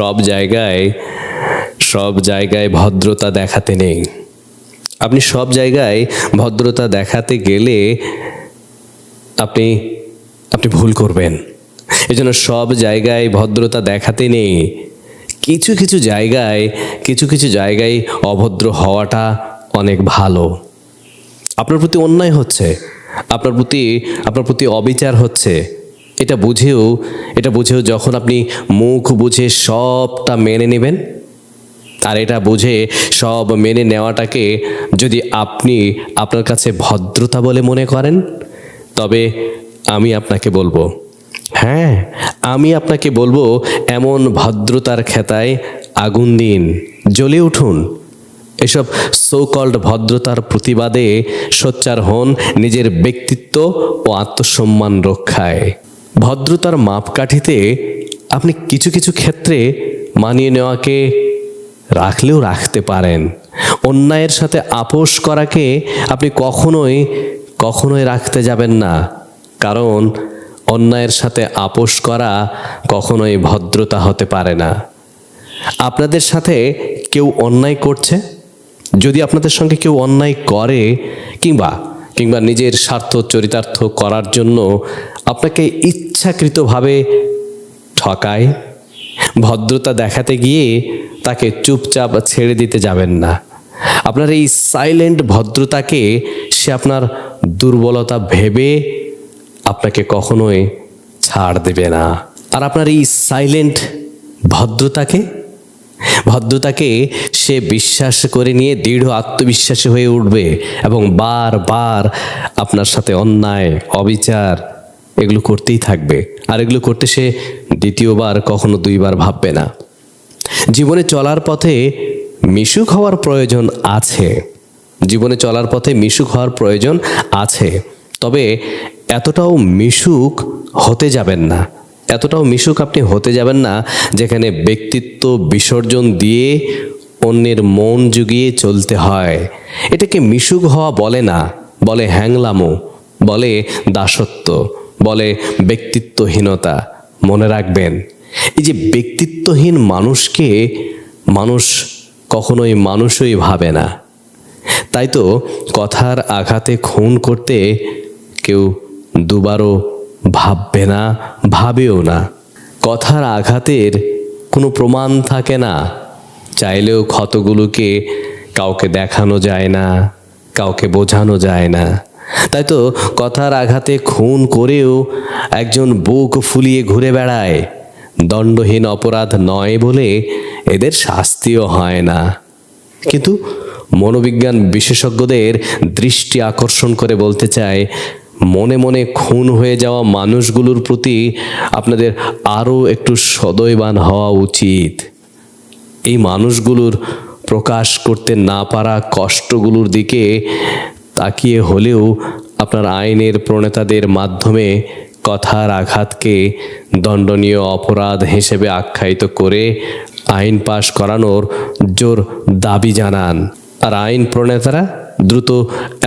সব জায়গায় সব জায়গায় ভদ্রতা দেখাতে নেই। আপনি সব জায়গায় ভদ্রতা দেখাতে গেলে আপনি আপনি ভুল করবেন। এজন্য সব জায়গায় ভদ্রতা দেখাতে নেই। কিছু কিছু জায়গায়, কিছু কিছু জায়গায় অভদ্র হওয়াটা অনেক ভালো। আপনার প্রতি অন্যায় হচ্ছে। আপনার প্রতি আপনার প্রতি অবিচার হচ্ছে। এটা বুঝেও এটা বুঝেও যখন আপনি মুখ বুঝে সবটা মেনে নেবেন, আর এটা বুঝে সব মেনে নেওয়াটাকে যদি আপনি আপনার কাছে ভদ্রতা বলে মনে করেন, তবে আমি আপনাকে বলব হ্যাঁ আমি আপনাকে বলব এমন ভদ্রতার খেতায় আগুন দিন, জ্বলে উঠুন। এসব সোকল্ড ভদ্রতার প্রতিবাদে সোচ্চার হন নিজের ব্যক্তিত্ব ও আত্মসম্মান রক্ষায়। ভদ্রতার মাপকাঠিতে আপনি কিছু কিছু ক্ষেত্রে মানিয়ে নেওয়াকে রাখলেও রাখতে পারেন। অন্যায়ের সাথে আপোষ করাকে আপনি কখনোই কখনোই রাখতে যাবেন না। কারণ, অন্যায়ের সাথে আপোষ করা কখনোই ভদ্রতা হতে পারে না। আপনাদের সাথে কেউ অন্যায় করছে? যদি আপনাদের সঙ্গে কেউ অন্যায় করে, কিংবা কিংবা নিজের স্বার্থ চরিতার্থ করার জন্য আপনাকে ইচ্ছাকৃতভাবে ঠকায়। ভদ্রতা দেখাতে গিয়ে তাকে চুপচাপ ছেড়ে দিতে যাবেন না। আপনার এই সাইলেন্ট ভদ্রতাকে সে আপনার দুর্বলতা ভেবে আপনাকে কখনোই ছাড় দেবে না। আর আপনার এই সাইলেন্ট ভদ্রতাকে ভদ্রতাকে সে বিশ্বাস করে নিয়ে দৃঢ় আত্মবিশ্বাসী হয়ে উঠবে এবং বারবার আপনার সাথে অন্যায়, অবিচার এগুলো করতেই থাকবে। আর এগুলো করতে সে দ্বিতীয়বার কখনো দুইবার ভাববে না। জীবনে চলার পথে মিশুক হওয়ার প্রয়োজন আছে। জীবনে চলার পথে মিশুক হওয়ার প্রয়োজন আছে। তবে এতটাও মিশুক হতে যাবেন না। এতটাও মিশুক আপনি হতে যাবেন না যেখানে ব্যক্তিত্ব বিসর্জন দিয়ে অন্যের মন জুগিয়ে চলতে হয়। এটাকে মিশুক হওয়া বলে না। বলে হ্যাংলামো। বলে দাসত্ব। বলে ব্যক্তিত্বহীনতা। মনে রাখবেন, এই যে ব্যক্তিত্বহীন মানুষকে মানুষ কখনোই মানুষই ভাবে না। তাই তো কথার আঘাতে খুন করতে কেউ দুবারও ভাববে না, ভাবেও না। কথার আঘাতের কোনো প্রমাণ থাকে না। চাইলেও ক্ষতগুলোকে কাউকে দেখানো যায় না, কাউকে বোঝানো যায় না। তাই তো কথার আঘাতে খুন করেও একজন বুক ফুলিয়ে ঘুরে বেড়ায়। দণ্ডহীন অপরাধ নয় বলে এদের শাস্তিও হয় না। কিন্তু মনোবিজ্ঞান বিশেষজ্ঞদের দৃষ্টি আকর্ষণ করে বলতে চায়, মনে মনে খুন হয়ে যাওয়া মানুষগুলোর প্রতি আপনাদের আরও একটু সদয়বান হওয়া উচিত। এই মানুষগুলোর প্রকাশ করতে না পারা কষ্টগুলোর দিকে তাকিয়ে হলেও আপনার আইনের প্রণেতাদের মাধ্যমে কথার আঘাতকে দণ্ডনীয় অপরাধ হিসেবে আখ্যায়িত করে আইন পাশ করানোর জোর দাবি জানান। আর আইন প্রণেতারা দ্রুত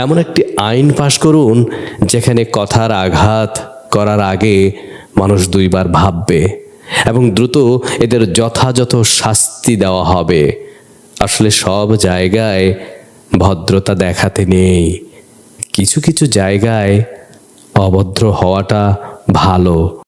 এমন একটি আইন পাশ করুন, যেখানে কথার আঘাত করার আগে মানুষ দুইবার ভাববে এবং দ্রুত এদের যথাযথ শাস্তি দেওয়া হবে। আসলে সব জায়গায় ভদ্রতা দেখাতে নেই। কিছু কিছু জায়গায় অভদ্র হওয়াটা ভালো।